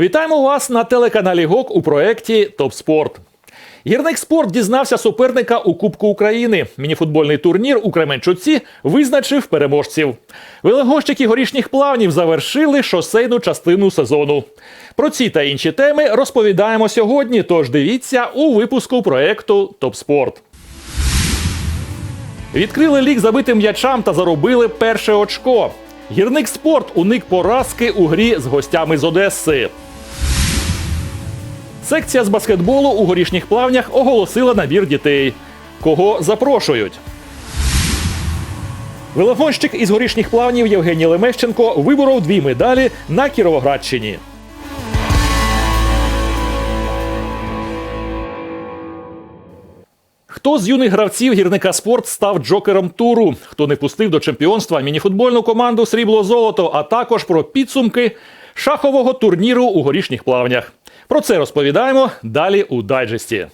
Вітаємо вас на телеканалі ГОК у проєкті Топ Спорт. Гірник спорт дізнався суперника у Кубку України. Мініфутбольний турнір у Кременчуці визначив переможців. Велогощики горішніх плавнів завершили шосейну частину сезону. Про ці та інші теми розповідаємо сьогодні. Тож дивіться у випуску проєкту Топ Спорт. Відкрили лік забитим м'ячам та заробили перше очко. Гірник спорт уник поразки у грі з гостями з Одеси. Секція з баскетболу у горішніх плавнях оголосила набір дітей. Кого запрошують? Велогонщик із горішніх плавнів Євгеній Лемещенко виборов дві медалі на Кіровоградщині. Хто з юних гравців гірника спорт став джокером туру? Хто не пустив до чемпіонства мініфутбольну команду Срібло Золото, а також про підсумки шахового турніру у горішніх плавнях. Про це розповідаємо далі у дайджесті.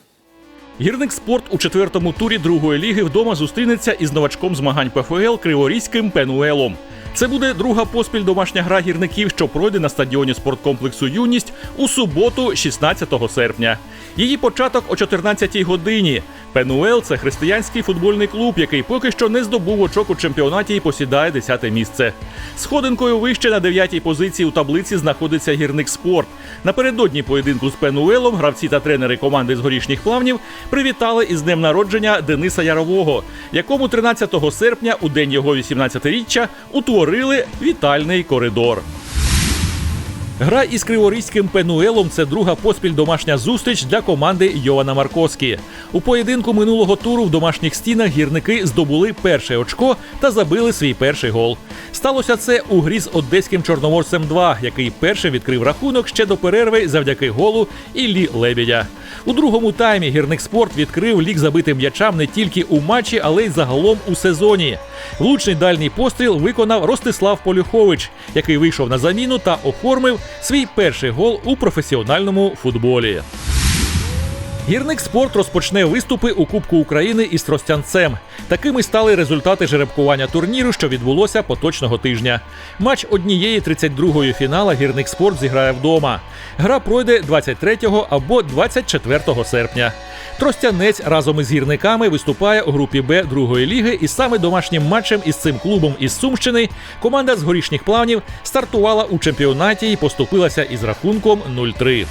Гірник спорт у четвертому турі другої ліги вдома зустрінеться із новачком змагань ПФЛ Криворізьким Пенуелом. Це буде друга поспіль домашня гра гірників, що пройде на стадіоні спорткомплексу Юність у суботу, 16 серпня. Її початок о 14-й годині. Пенуел це християнський футбольний клуб, який поки що не здобув очок у чемпіонаті і посідає 10-те місце. Сходинкою вище на 9-й позиції у таблиці знаходиться гірник спорт. Напередодні поєдинку з Пенуелом гравці та тренери команди з горішніх плавнів привітали із днем народження Дениса Ярового, якому 13 серпня, у день його 18-річчя, утворили вітальний коридор. Гра із криворізьким Пенуелом це друга поспіль домашня зустріч для команди Йована Марковські. У поєдинку минулого туру в домашніх стінах гірники здобули перше очко та забили свій перший гол. Сталося це у грі з одеським чорноморцем 2 який перший відкрив рахунок ще до перерви завдяки голу Іллі Лебідя. У другому таймі гірник спорт відкрив лік забитим м'ячам не тільки у матчі, але й загалом у сезоні. Влучний дальній постріл виконав Ростислав Полюхович, який вийшов на заміну та оформив свій перший гол у професіональному футболі. Гірник спорт розпочне виступи у Кубку України із Тростянцем. Такими стали результати жеребкування турніру, що відбулося поточного тижня. Матч однієї 32-ї фінала гірник спорт зіграє вдома. Гра пройде 23 або 24 серпня. Тростянець разом із гірниками виступає у групі Б другої ліги, і саме домашнім матчем із цим клубом із Сумщини команда з горішніх плавнів стартувала у чемпіонаті і поступилася із рахунком 0-3.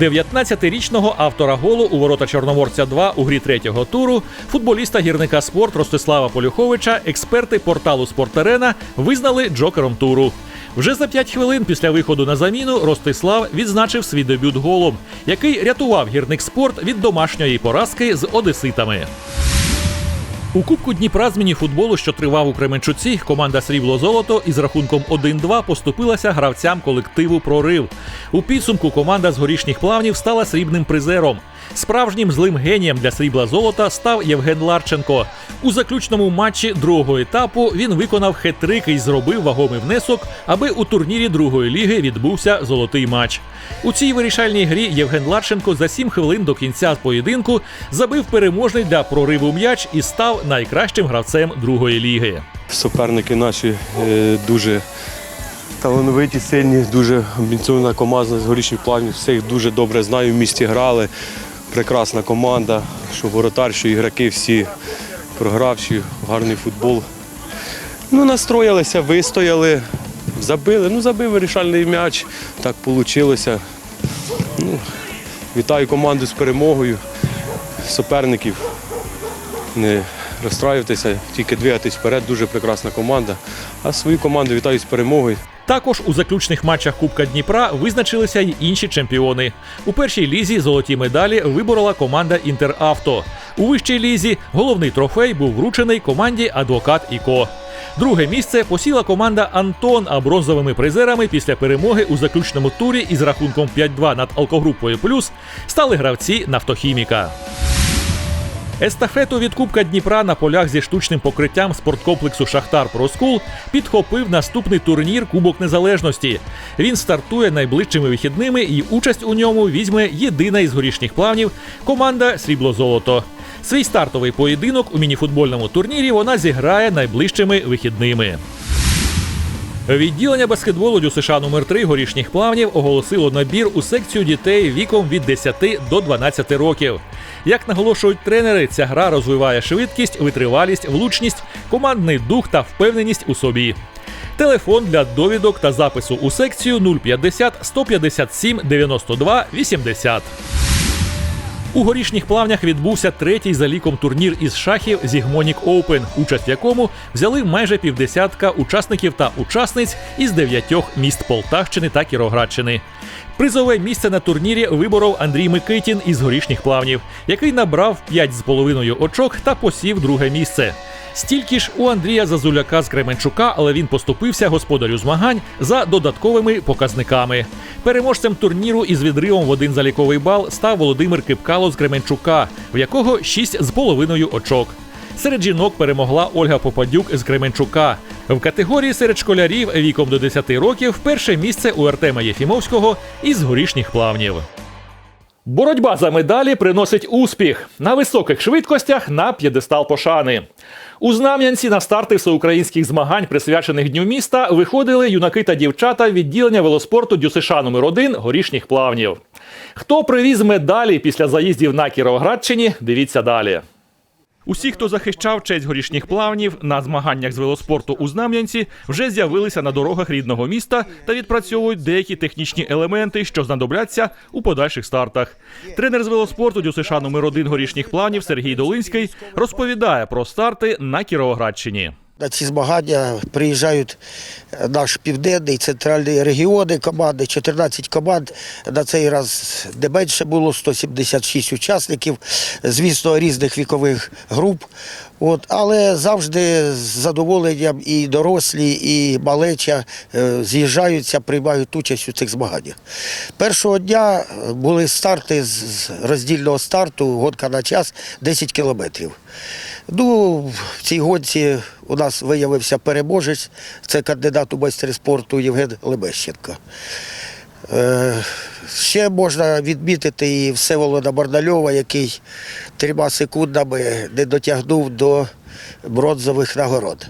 19-річного автора голу у ворота Чорноморця 2 у грі третього туру футболіста гірника спорт Ростислава Полюховича експерти порталу Спортерена визнали джокером туру. Вже за 5 хвилин після виходу на заміну Ростислав відзначив свій дебют голом, який рятував гірник спорт від домашньої поразки з одеситами. У Кубку Дніпра з мініфутболу, що тривав у Кременчуці, команда Срібло Золото із рахунком 1-2 поступилася гравцям колективу Прорив. У підсумку команда з горішніх плавнів стала срібним призером. Справжнім злим генієм для срібла золота став Євген Ларченко. У заключному матчі другого етапу він виконав хет-трик і зробив вагомий внесок, аби у турнірі другої ліги відбувся золотий матч. У цій вирішальній грі Євген Ларченко за 7 хвилин до кінця поєдинку забив переможний для прориву м'яч і став найкращим гравцем другої ліги. Суперники наші е, дуже талановиті, сильні, дуже амбіційна команда з горішніх планів. Всіх дуже добре знаю, в місті грали. Прекрасна команда, що воротар, що ігроки всі програвші, гарний футбол. Ну, настроїлися, вистояли, забили. Ну, забив вирішальний м'яч. Так вийшло. Ну, вітаю команду з перемогою, суперників. Розстраюватися, тільки двигатись вперед. Дуже прекрасна команда. А свою команду вітаю з перемогою. Також у заключних матчах Кубка Дніпра визначилися й інші чемпіони. У першій лізі золоті медалі виборола команда Інтеравто. У вищій лізі головний трофей був вручений команді Адвокат Іко. Друге місце посіла команда Антон, а бронзовими призерами після перемоги у заключному турі із рахунком 5-2 над алкогрупою Плюс стали гравці нафтохіміка. Естафету від Кубка Дніпра на полях зі штучним покриттям спорткомплексу Шахтар Проскул підхопив наступний турнір Кубок Незалежності. Він стартує найближчими вихідними і участь у ньому візьме єдина із горішніх плавнів команда Срібло-Золото. Свій стартовий поєдинок у мініфутбольному турнірі вона зіграє найближчими вихідними. Відділення баскетболу ДЮСШ номер 3 горішніх плавнів оголосило набір у секцію дітей віком від 10 до 12 років. Як наголошують тренери, ця гра розвиває швидкість, витривалість, влучність, командний дух та впевненість у собі. Телефон для довідок та запису у секцію 050 157 92 80. У горішніх плавнях відбувся третій за ліком турнір із шахів Зігмонік Оупен, участь в якому взяли майже півдесятка учасників та учасниць із дев'ятьох міст Полтавщини та Кіроградщини. Призове місце на турнірі виборов Андрій Микитін із горішніх плавнів, який набрав 5,5 очок та посів друге місце. Стільки ж у Андрія Зазуляка з Кременчука, але він поступився господарю змагань за додатковими показниками. Переможцем турніру із відривом в один заліковий бал став Володимир Кипкало з Кременчука, в якого 6,5 очок. Серед жінок перемогла Ольга Попадюк з Кременчука. В категорії серед школярів віком до 10 років перше місце у Артема Єфімовського із горішніх плавнів. Боротьба за медалі приносить успіх на високих швидкостях на п'єдестал пошани. У Знам'янці на старти всеукраїнських змагань, присвячених Дню міста, виходили юнаки та дівчата відділення велоспорту ДЮСШ номер 1 горішніх плавнів. Хто привіз медалі після заїздів на Кіровоградщині, дивіться далі. Усі, хто захищав честь горішніх плавнів на змаганнях з велоспорту у Знам'янці, вже з'явилися на дорогах рідного міста та відпрацьовують деякі технічні елементи, що знадобляться у подальших стартах. Тренер з велоспорту ДЮСШ номер 1 горішніх плавнів Сергій Долинський розповідає про старти на Кіровоградщині. На ці змагання приїжджають е, наш південний центральний регіони команди, 14 команд. На цей раз не менше було 176 учасників, звісно, різних вікових груп. От, але завжди з задоволенням і дорослі, і малеча е, з'їжджаються, приймають участь у цих змаганнях. Першого дня були старти з роздільного старту, гонка на час 10 кілометрів. Ну, в цій гонці у нас виявився переможець, це кандидат у майстри спорту Євген Лебещенко. Ще можна відмітити і Всеволода Бардальова, який трьома секундами не дотягнув до бронзових нагород.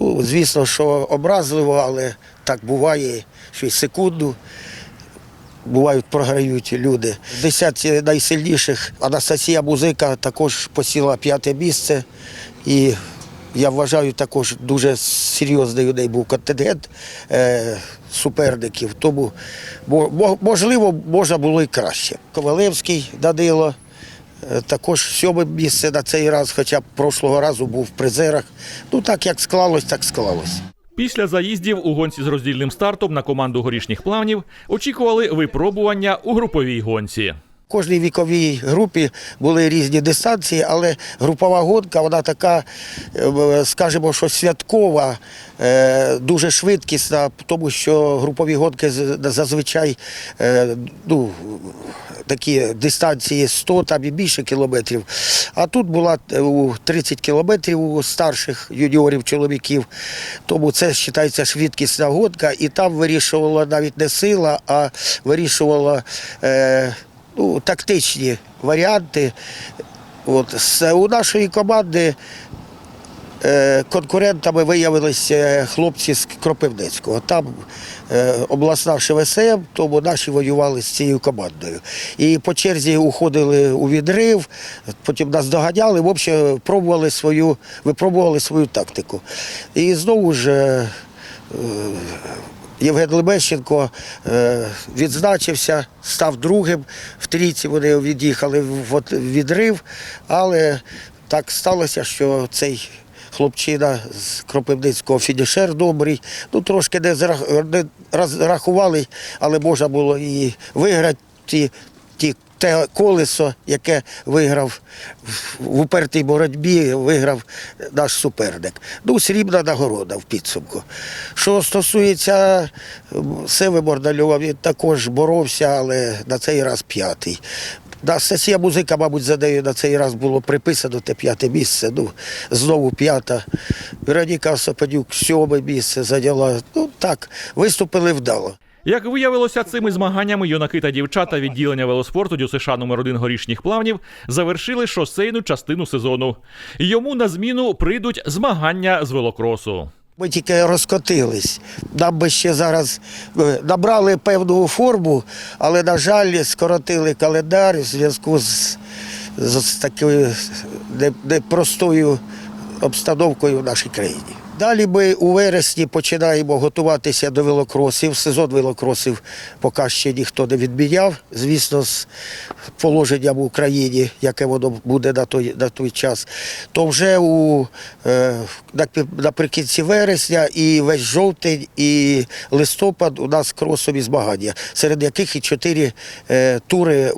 Ну, звісно, що образливо, але так буває, що й секунду бувають, програють люди. В десятці найсильніших Анастасія Музика також посіла п'яте місце. І я вважаю, також дуже серйозний у неї був контингент е, суперників. Тому мо- мо- можливо можна було і краще. Ковалевський Данило. е, Також сьоме місце на цей раз, хоча б прошлого разу був в призерах. Ну так як склалось, так склалось. Після заїздів у гонці з роздільним стартом на команду горішніх плавнів очікували випробування у груповій гонці. Кожній віковій групі були різні дистанції, але групова гонка, вона така, е, скажімо, що святкова, е, дуже швидкісна, тому що групові гонки зазвичай е, ну, такі дистанції 100 там і більше кілометрів. А тут була е, у 30 кілометрів у старших юніорів, чоловіків. Тому це вважається швидкісна гонка, і там вирішувала навіть не сила, а вирішувала. Ну, тактичні варіанти. От, у нашої команди е, конкурентами виявилися хлопці з Кропивницького. Там е, обласна ШВСМ, тому наші воювали з цією командою. І по черзі уходили у відрив, потім нас доганяли, в общем, пробували свою, випробували свою тактику. І знову ж. Євген Лебещенко е, відзначився, став другим. В трійці вони від'їхали в відрив, але так сталося, що цей хлопчина з Кропивницького фінішер добрий. Ну, трошки не, розрахували, але можна було і виграти ті, ті, те колесо, яке виграв в- упертій боротьбі, виграв наш суперник. Ну, срібна нагорода в підсумку. Що стосується Севи Мордальова, він також боровся, але на цей раз п'ятий. Анастасія музика, мабуть, за нею на цей раз було приписано те п'яте місце. Ну, знову п'ята. Вероніка Сападюк сьоме місце зайняла. Ну так, виступили вдало. Як виявилося, цими змаганнями юнаки та дівчата відділення велоспорту ДЮСШ номер 1 горішніх плавнів завершили шосейну частину сезону. Йому на зміну прийдуть змагання з велокросу. Ми тільки розкотились. Нам би ще зараз е, набрали певну форму, але, на жаль, скоротили календар в зв'язку з, з такою непростою обстановкою в нашій країні. Далі ми у вересні починаємо готуватися до велокросів. Сезон велокросів поки ще ніхто не відміняв. Звісно, з положенням в Україні, яке воно буде на той, на той час. То вже у, е, наприкінці вересня і весь жовтень, і листопад у нас кросові змагання, серед яких і чотири е, тури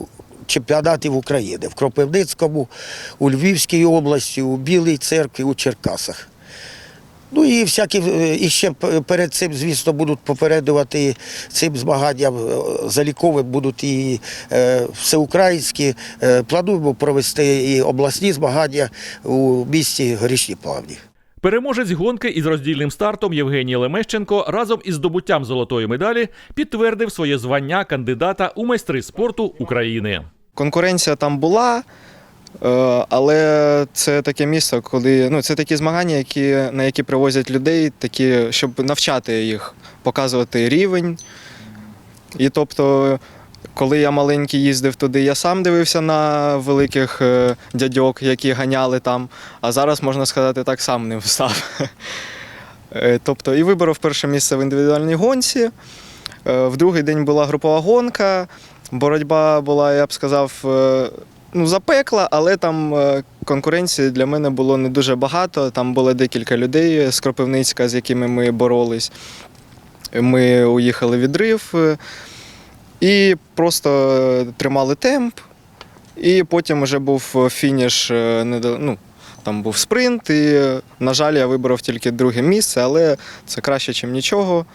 чемпіонатів України в Кропивницькому, у Львівській області, у Білій церкві, у Черкасах. Ну і всякі е, і ще перед цим, звісно, будуть попередувати цим змаганням е, заліковим будуть і е, всеукраїнські. Плануємо провести і обласні змагання у місті Горішні Плавні. Переможець гонки із роздільним стартом Євгеній Лемещенко разом із здобуттям золотої медалі підтвердив своє звання кандидата у майстри спорту України. Конкуренція там була, але це таке місто, коли ну це такі змагання, які, на які привозять людей, такі, щоб навчати їх, показувати рівень. І тобто, коли я маленький їздив туди, я сам дивився на великих е, дядьок, які ганяли там. А зараз, можна сказати, так сам ним став. Е, Тобто, і виборов перше місце в індивідуальній гонці. Е, В другий день була групова гонка. Боротьба була, я б сказав, е, ну, запекла, але там е, конкуренції для мене було не дуже багато. Там було декілька людей з Кропивницька, з якими ми боролись. Ми уїхали відрив е, і просто е, тримали темп. І потім вже був фініш, ну, там був спринт, і, на жаль, я вибрав тільки друге місце, але це краще, ніж нічого.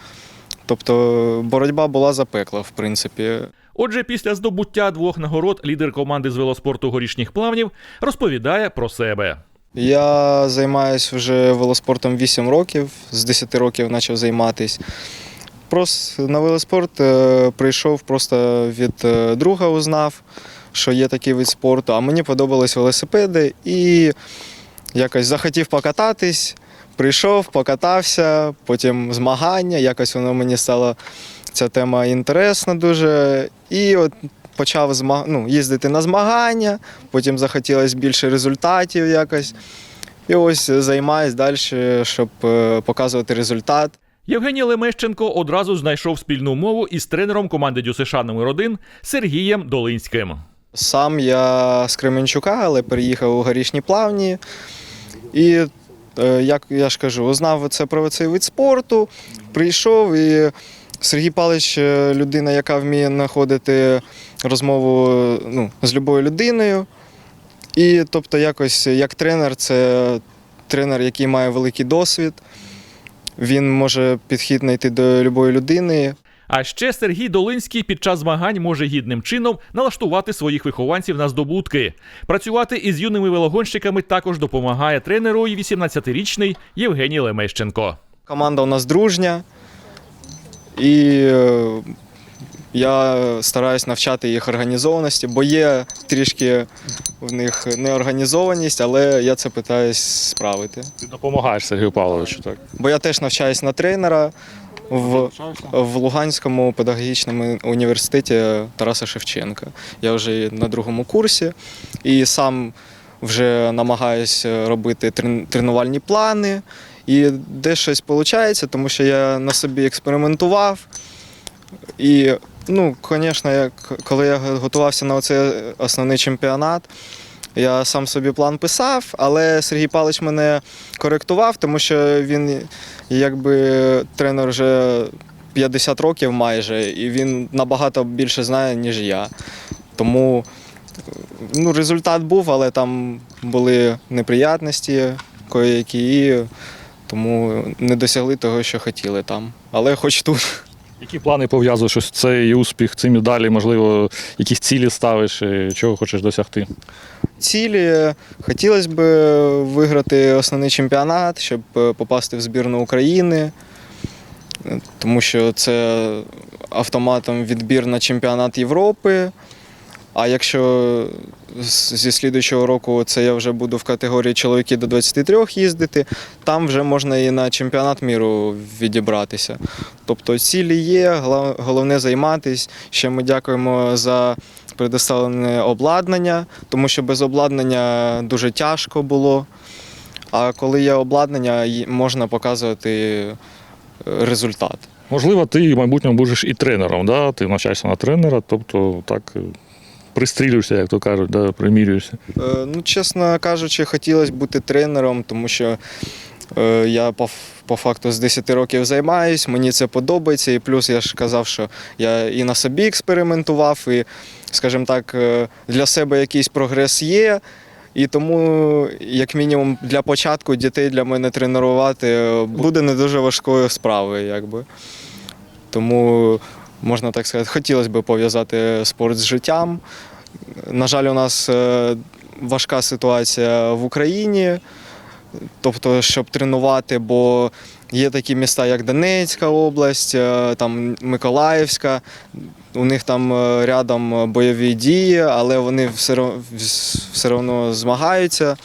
Тобто боротьба була запекла, в принципі. Отже, після здобуття двох нагород лідер команди з велоспорту горішніх плавнів розповідає про себе. Я займаюся вже велоспортом 8 років, з 10 років почав займатися. Просто на велоспорт е, прийшов просто від е, друга, узнав, що є такий вид спорту, а мені подобались велосипеди і якось захотів покататись, прийшов, покатався, потім змагання, якось воно мені стало ця тема інтересна дуже. І от почав зма- ну, їздити на змагання, потім захотілося більше результатів якось. І ось займаюсь далі, щоб е, показувати результат. Євгеній Лемещенко одразу знайшов спільну мову із тренером команди ДЮСШ номер 1 Сергієм Долинським. Сам я з Кременчука, але переїхав у горішні плавні. І, е, як я ж кажу, узнав це про цей вид спорту, прийшов і Сергій Палич е, людина, яка вміє знаходити розмову е, ну, з любою людиною. І тобто, якось як тренер, це тренер, який має великий досвід. Він може підхід знайти до любої людини. А ще Сергій Долинський під час змагань може гідним чином налаштувати своїх вихованців на здобутки. Працювати із юними велогонщиками також допомагає тренеру і 18-річний Євгеній Лемещенко. Команда у нас дружня, і е, я стараюсь навчати їх організованості, бо є трішки в них неорганізованість, але я це питаюсь справити. Ти допомагаєш Сергію Павловичу, так? Бо я теж навчаюсь на тренера в, в Луганському педагогічному університеті Тараса Шевченка. Я вже на другому курсі і сам вже намагаюся робити трен- тренувальні плани. І де щось виходить, тому що я на собі експериментував. І, ну, звісно, коли я готувався на цей основний чемпіонат, я сам собі план писав, але Сергій Палич мене коректував, тому що він якби тренер вже 50 років майже, і він набагато більше знає, ніж я. Тому ну, результат був, але там були неприятності кої-які, і тому не досягли того, що хотіли там. Але хоч тут. Які плани пов'язуєш ось цей успіх, ці медалі, можливо, якісь цілі ставиш, чого хочеш досягти? Цілі хотілося б виграти основний чемпіонат, щоб е, попасти в збірну України, Е, тому що це автоматом відбір на чемпіонат Європи. А якщо зі слідуючого року це я вже буду в категорії чоловіки до 23 їздити, там вже можна і на чемпіонат міру відібратися. Тобто цілі є, головне займатись. Ще ми дякуємо за предоставлене обладнання, тому що без обладнання дуже тяжко було. А коли є обладнання, можна показувати е, результат. Можливо, ти в майбутньому будеш і тренером, да? ти навчаєшся на тренера, тобто так е, пристрілюєшся, як то кажуть, да? примірюєшся. Е, Ну, чесно кажучи, хотілося бути тренером, тому що е, я по, по факту з 10 років займаюсь, мені це подобається. І плюс я ж казав, що я і на собі експериментував, і, скажімо так, е, для себе якийсь прогрес є. І тому, як мінімум, для початку дітей для мене тренувати е, буде не дуже важкою справою. Якби. Тому, можна так сказати, хотілося б пов'язати спорт з життям. На жаль, у нас е, важка ситуація в Україні, тобто, щоб тренувати, бо є такі міста, як Донецька область, е, там Миколаївська. У них там е, рядом бойові дії, але вони все, все одно змагаються,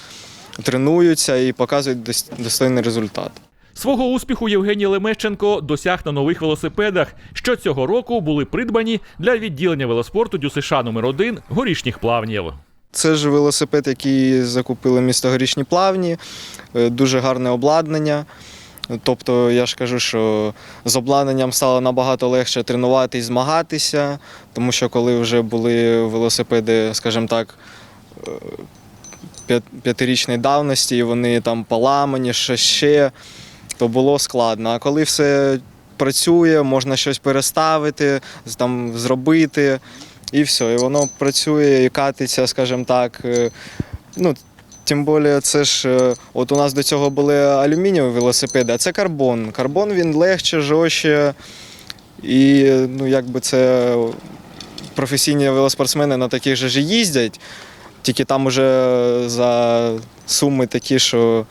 тренуються і показують достойний результат. Свого успіху Євгеній Лемещенко досяг на нових велосипедах, що цього року були придбані для відділення велоспорту ДЮСШ номер 1 горішніх плавнів. Це ж велосипед, який закупили місто Горішні Плавні, е, дуже гарне обладнання. Тобто, я ж кажу, що з обладнанням стало набагато легше тренувати і змагатися, тому що коли вже були велосипеди, скажімо так, е, п'ятирічної давності, і вони там поламані, що ще, то було складно. А коли все працює, можна щось переставити, там, зробити, і все. І воно працює і катиться, скажімо так. е, Ну, Тим більше, це ж е, от у нас до цього були алюмінієві велосипеди, а це карбон. Карбон він легше, жорстче. І ну, якби це професійні велоспортсмени на таких же їздять, тільки там уже за суми такі, що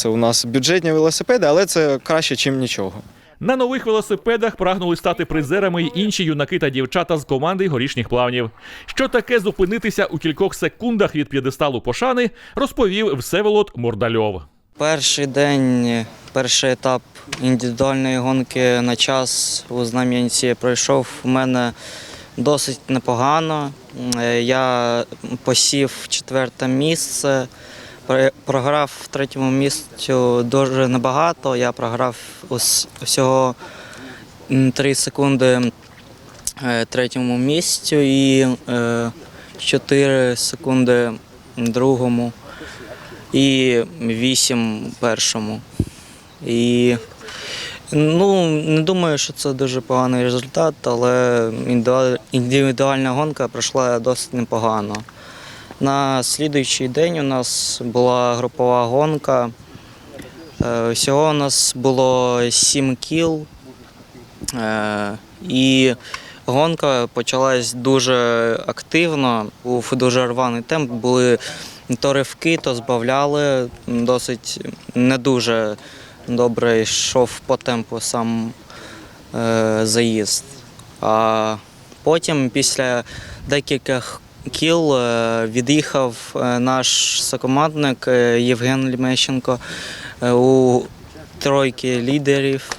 це у нас бюджетні велосипеди, але це краще, ніж нічого. На нових велосипедах прагнули стати призерами й інші юнаки та дівчата з команди горішніх плавнів. Що таке зупинитися у кількох секундах від п'єдесталу пошани, розповів Всеволод Мордальов. Перший день, перший етап індивідуальної гонки на час у Знам'янці пройшов у мене досить непогано. Е, Я посів четверте місце, програв в третьому місці дуже небагато. Я програв ус- всього 3 секунди е, третьому місцю і 4 секунди другому і 8 першому. І ну, не думаю, що це дуже поганий результат, але індивідуальна гонка пройшла досить непогано. На слідуючий день у нас була групова гонка. Е, Всього у нас було 7 кіл. Е, І гонка почалась дуже активно, був дуже рваний темп. Були то ривки, то збавляли. Досить не дуже добре йшов по темпу сам е, заїзд. А потім, після декількох кіл, е, від'їхав е, наш сокомандник е, Євген Лімещенко у тройки лідерів.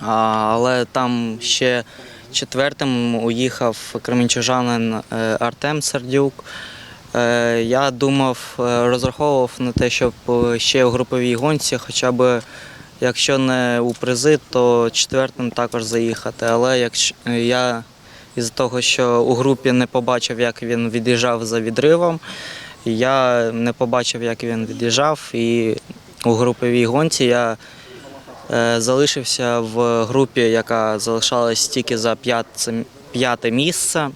Але там ще четвертим уїхав кременчужанин е, Артем Сердюк. Я думав, розраховував на те, щоб ще в груповій гонці, хоча б якщо не у призи, то четвертим також заїхати. Але якщо я із того, що у групі не побачив, як він від'їжджав за відривом, я не побачив, як він від'їжджав, і у груповій гонці я е, залишився в групі, яка залишалась тільки за п'яте, місце.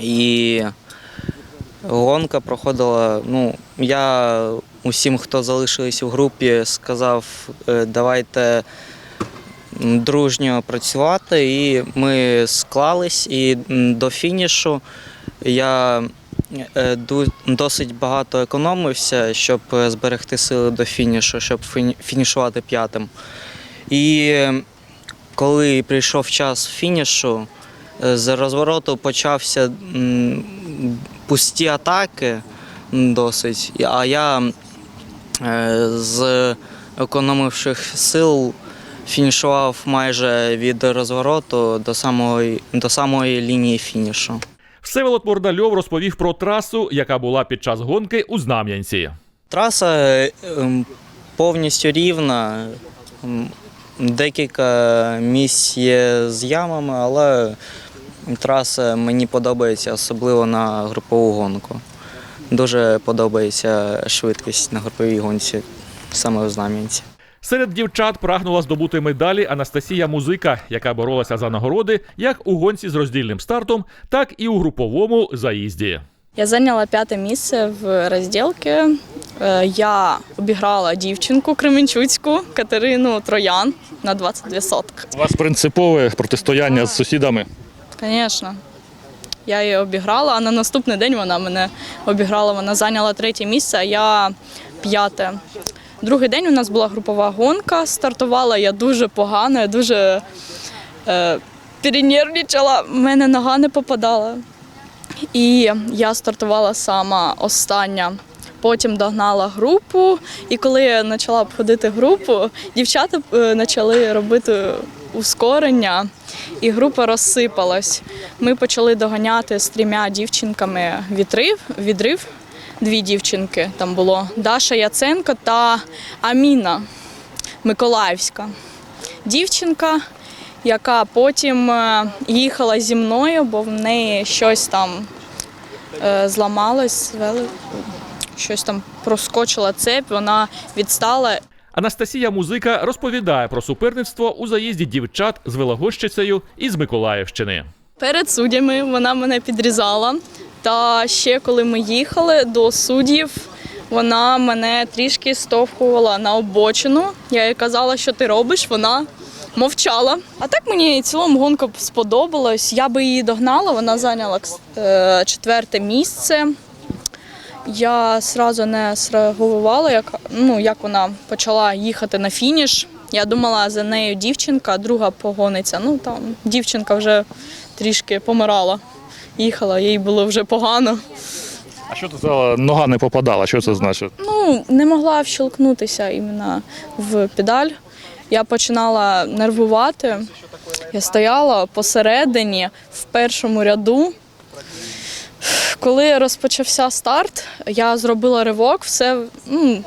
І гонка проходила. Ну, я усім, хто залишились у групі, сказав, е, давайте дружньо працювати. І ми склались. І до фінішу я е, досить багато економився, щоб е, зберегти сили до фінішу, щоб фінішувати п'ятим. І коли прийшов час фінішу, е, з розвороту почався пусті атаки досить. А я з економивших сил фінішував майже від розвороту до самої, до самої лінії фінішу. Всеволод Мордальов розповів про трасу, яка була під час гонки у Знам'янці. Траса ем, повністю рівна. Декілька місць є з ямами, але траса мені подобається, особливо на групову гонку. Дуже подобається швидкість на груповій гонці, саме у Знам'янці. Серед дівчат прагнула здобути медалі Анастасія Музика, яка боролася за нагороди як у гонці з роздільним стартом, так і у груповому заїзді. Я зайняла п'яте місце в розділці. Е, Я обіграла дівчинку Кременчуцьку Катерину Троян на 22 сотки. У вас принципове протистояння з сусідами. Звісно. Я її обіграла, а на наступний день вона мене обіграла. Вона зайняла третє місце, а я п'яте. Другий день у нас була групова гонка. Стартувала я дуже погано, я дуже е, перенервничала, в мене нога не попадала. І я стартувала сама остання. Потім догнала групу, і коли я почала обходити групу, дівчата е, почали робити ускорення, і група розсипалась. Ми почали доганяти з трьома дівчинками відрив, відрив. Дві дівчинки там було Даша Яценко та Аміна Миколаївська. Дівчинка, яка потім е, їхала зі мною, бо в неї щось там е, зламалось, звели- щось там проскочила цепь, вона відстала. Анастасія Музика розповідає про суперництво у заїзді дівчат з Велогощицею із Миколаївщини. Перед суддями вона мене підрізала. Та ще коли ми їхали до суддів, вона мене трішки стовхувала на обочину. Я їй казала, що ти робиш, вона мовчала. А так мені цілому гонка сподобалась. Я би її догнала, вона зайняла е, четверте місце. Я одразу не среагувала, як, ну, як вона почала їхати на фініш. Я думала, за нею дівчинка, друга погониться. Ну там дівчинка вже трішки помирала. Їхала, їй було вже погано. А що ти сказала, нога не попадала? Що це значить? Ну, не могла вщолкнутися іменно в педаль. Я починала нервувати. Я стояла посередині в першому ряду. Коли розпочався старт, я зробила ривок, все ну,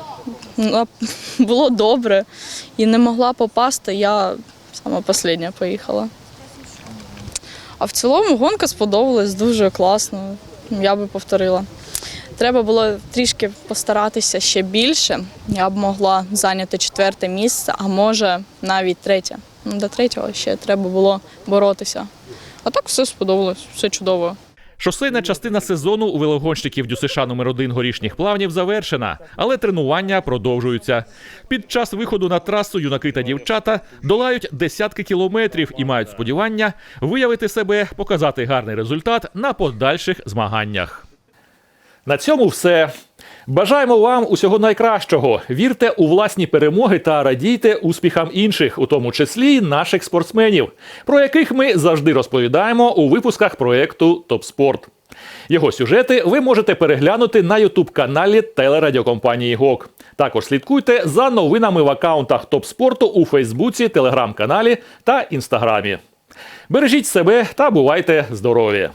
було добре і не могла попасти. Я саме остання поїхала. А в цілому гонка сподобалась дуже класно. Я би повторила. Треба було трішки постаратися ще більше. Я б могла зайняти четверте місце, а може навіть третє. Ну, До третього ще треба було боротися. А так все сподобалось, все чудово. Шосейна частина сезону у велогонщиків ДЮСШ номер 1 горішніх плавнів завершена, але тренування продовжуються. Під час виходу на трасу юнаки та дівчата долають десятки кілометрів і мають сподівання виявити себе, показати гарний результат на подальших змаганнях. На цьому все. Бажаємо вам усього найкращого. Вірте у власні перемоги та радійте успіхам інших, у тому числі наших спортсменів, про яких ми завжди розповідаємо у випусках проєкту Топспорт. Його сюжети ви можете переглянути на ютуб-каналі телерадіокомпанії ГОК. Також слідкуйте за новинами в акаунтах Топспорту у Фейсбуці, Телеграм-каналі та Інстаграмі. Бережіть себе та бувайте здорові!